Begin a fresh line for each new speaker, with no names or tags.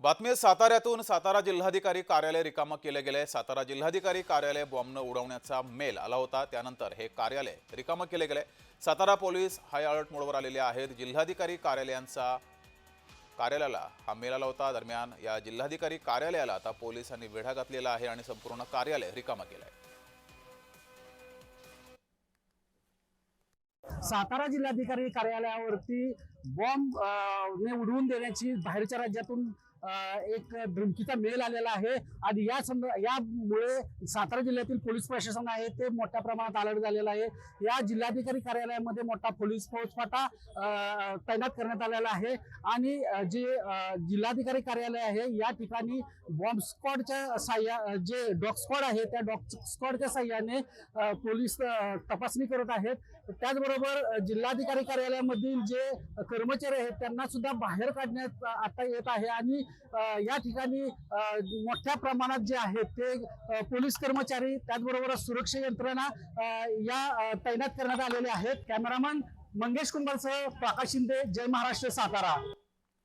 बातमी साताऱ्यातून सातारा जिल्हाधिकारी कार्यालय रिकामं केलं गेलंय. सातारा जिल्हाधिकारी कार्यालय बॉम्बनं उडवण्याचा मेल आला होता. त्यानंतर हे कार्यालय रिकामं केले गेले सातारा पोलीस हाय अलर्ट मोडवर आलेले आहेत. जिल्हाधिकारी कार्यालयांचा कार्यालयाला हा मेल आला होता. दरम्यान या जिल्हाधिकारी कार्यालयाला आता पोलिसांनी वेढा घातलेला आहे आणि संपूर्ण कार्यालय रिकामं केलं आहे
सातारा जिल्हाधिकारी कार्यालयावरती बॉम्ब ने उडवून देण्याची बाहेरच्या राज्यातून एक धमकीचा मेल आलेला आहे. आणि या संद यामुळे सातारा जिल्ह्यातील पोलीस प्रशासन आहे ते मोठ्या प्रमाणात अलर्ट झालेलं आहे. या जिल्हाधिकारी कार्यालयामध्ये मोठा पोलीस फौजफाटा तैनात करण्यात आलेला आहे. आणि जे जिल्हाधिकारी कार्यालय आहे या ठिकाणी बॉम्ब स्क्वॉडच्या साह्या जे डॉग स्क्वॉड आहे त्या डॉग स्क्वॉडच्या साह्याने पोलीस तपासणी करत आहेत. त्याचबरोबर जिल्हाधिकारी कार्यालयामधील जे कर्मचारी आहेत त्यांना सुद्धा बाहेर काढण्यात आता येत आहे. आणि या ठिकाणी मोठ्या प्रमाणात जे आहेत ते पोलीस कर्मचारी त्याचबरोबर सुरक्षा यंत्रणा या तैनात करण्यात आलेले आहेत. कॅमेरामन मंगेश कुंभारसह प्रकाश शिंदे जय महाराष्ट्र सातारा.